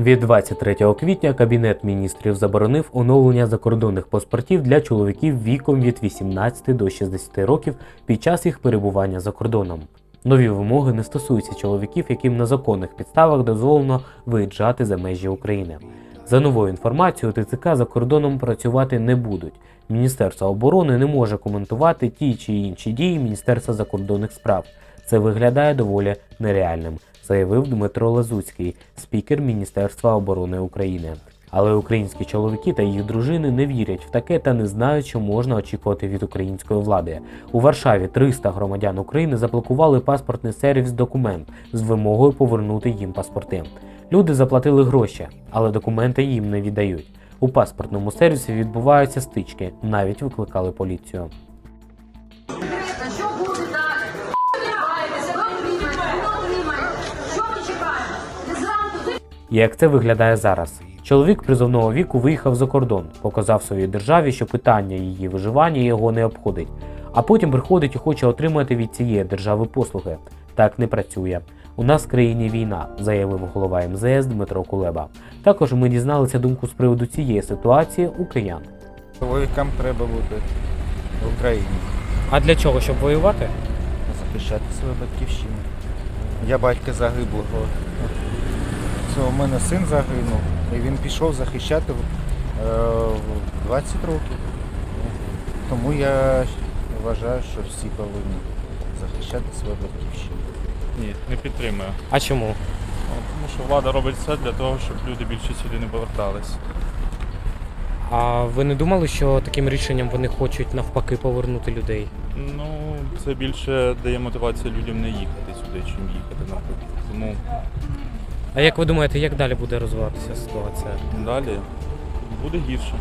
Від 23 квітня Кабінет міністрів заборонив оновлення закордонних паспортів для чоловіків віком від 18 до 60 років під час їх перебування за кордоном. Нові вимоги не стосуються чоловіків, яким на законних підставах дозволено виїжджати за межі України. За новою інформацією, ТЦК за кордоном працювати не будуть. Міністерство оборони не може коментувати ті чи інші дії Міністерства закордонних справ. Це виглядає доволі нереальним, заявив Дмитро Лазуцький, спікер Міністерства оборони України. Але українські чоловіки та їх дружини не вірять в таке та не знають, що можна очікувати від української влади. У Варшаві 300 громадян України заблокували паспортний сервіс документ з вимогою повернути їм паспорти. Люди заплатили гроші, але документи їм не віддають. У паспортному сервісі відбуваються стички, навіть викликали поліцію. Зранку Як це виглядає зараз? Чоловік призовного віку виїхав за кордон, показав своїй державі, що питання її виживання його не обходить, а потім приходить і хоче отримати від цієї держави послуги. Так не працює. У нас в країні війна, заявив голова МЗС Дмитро Кулеба. Також ми дізналися думку з приводу цієї ситуації у киян. Чоловікам треба бути в Україні, А для чого? Щоб воювати? захищати свою батьківщину. Я батька загиблого. Це у мене син загинув, і він пішов захищати е, в 20 років. Тому я вважаю, що всі повинні захищати свою батьківщину. Ні, не підтримую. А чому? Тому що влада робить все для того, щоб люди більше сюди не повертались. А ви не думали, що таким рішенням вони хочуть навпаки повернути людей? Ну, це більше дає мотивацію людям не їхати сюди, чим їхати навпаки. Тому А як ви думаєте, як далі буде розвиватися ситуація? далі буде гірше.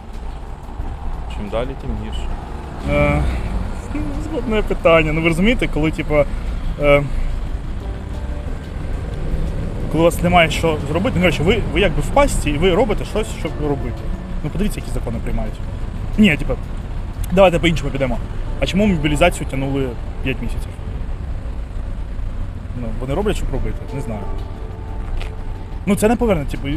Чим далі, тим гірше. Е, ну, Складне питання. Ну ви розумієте, коли типу, е, коли у вас немає що зробити, ну коротше, ви, ви якби в пасті і ви робите щось, щоб робити. Ну подивіться, які закони приймають. Ні, типу, давайте по-іншому підемо. А чому мобілізацію тягнули 5 місяців? Ну, вони роблять, щоб робити, не знаю. Ну це не поверне, типу,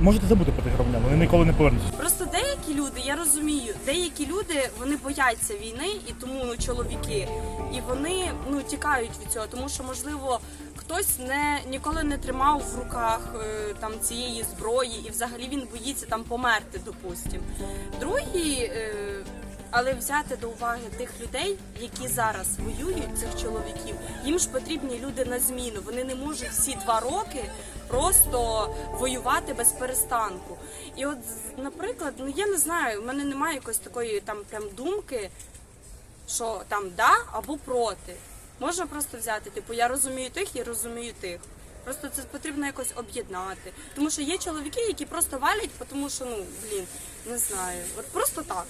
можете забути про тих громадян, вони ніколи не повернуться. Просто деякі люди, я розумію, деякі люди вони бояться війни, і тому ну, чоловіки, і вони ну тікають від цього, тому що можливо хтось не ніколи не тримав в руках е, там цієї зброї, і взагалі він боїться там померти, допустим. Другі. Е, але взяти до уваги тих людей, які зараз воюють, цих чоловіків, їм ж потрібні люди на зміну. Вони не можуть всі два роки просто воювати без перестанку. І от, наприклад, ну я не знаю, в мене немає якоїсь такої там прям думки, що там да або проти. Можна просто взяти, типу, я розумію тих і розумію тих. Просто це потрібно якось об'єднати. Тому що є чоловіки, які просто валять, тому що ну блін, не знаю, от просто так.